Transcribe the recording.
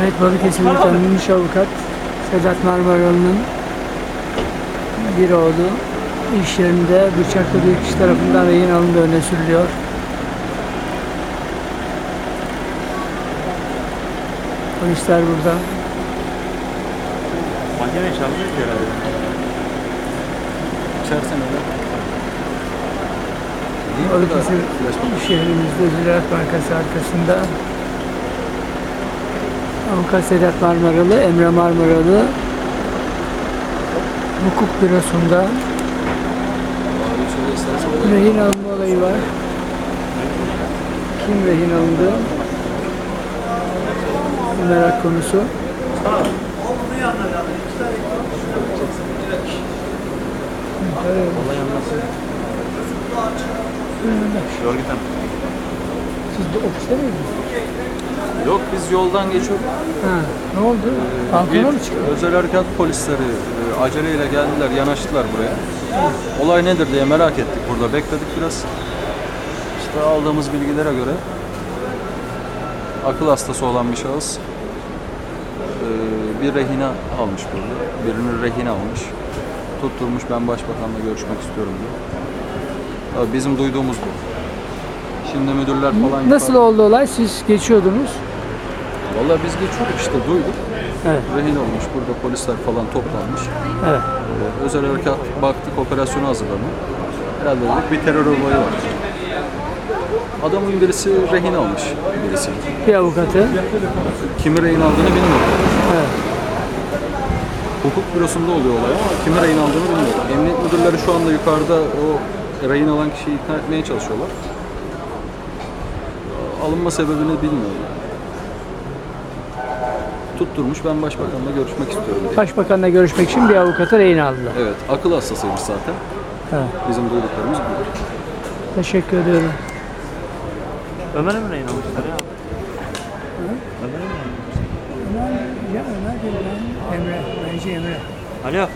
Evet Balıkesir'de tanınmış avukat Sedat Marmaralı'nın bir oğlu iş yerinde bıçakla bir kişi tarafından rehin alındığı öne sürülüyor. Polisler burada. Mahkeme çalmıyor ki herhalde. İçersen öyle. Balıkesir şehrimizde Ziraat Bankası arkasında Avukat Sedat Marmaralı, Emre Marmaralı hukuk bürosunda rehin alınma olayı var. Kim rehin alındı? Merak konusu. Evet. Olay anlatsın. Yorgit Hanım. Siz de ofiste miydiniz? Yok biz yoldan geçiyorduk. Ha, ne oldu? Balkona mı Bir çıktı? özel harekat polisleri e, aceleyle geldiler, yanaştılar buraya. Olay nedir diye merak ettik burada. Bekledik biraz. İşte aldığımız bilgilere göre akıl hastası olan bir şahıs e, bir rehine almış burada. Birini rehin almış. Tutturmuş ben başbakanla görüşmek istiyorum diyor. Tabii bizim duyduğumuz bu. Şimdi müdürler falan Nasıl oldu olay? Siz geçiyordunuz. Vallahi biz geçiyorduk işte duyduk. Evet. Rehin olmuş burada polisler falan toplanmış. Evet. Ee, özel harekat baktık operasyonu hazırlanıyor. Herhalde dedik bir terör olayı var. Adamın birisi rehin almış birisi. Bir avukatı. Kimi rehin aldığını bilmiyorum. Evet. Hukuk bürosunda oluyor olay ama kimi rehin aldığını bilmiyorum. Emniyet müdürleri şu anda yukarıda o rehin alan kişiyi ikna etmeye çalışıyorlar. Alınma sebebini bilmiyorum. Tutturmuş ben başbakanla görüşmek istiyorum diye. Başbakanla görüşmek için bir avukatı rehin aldılar. Evet, akıl hastasıymış zaten. Evet. Bizim duyduklarımız bu. Teşekkür ediyorum. Ömer'e mi rehin almışlar ya? Ömer'e mi rehin Ömer, ya Ömer değil ben Emre, bence Emre. Alo.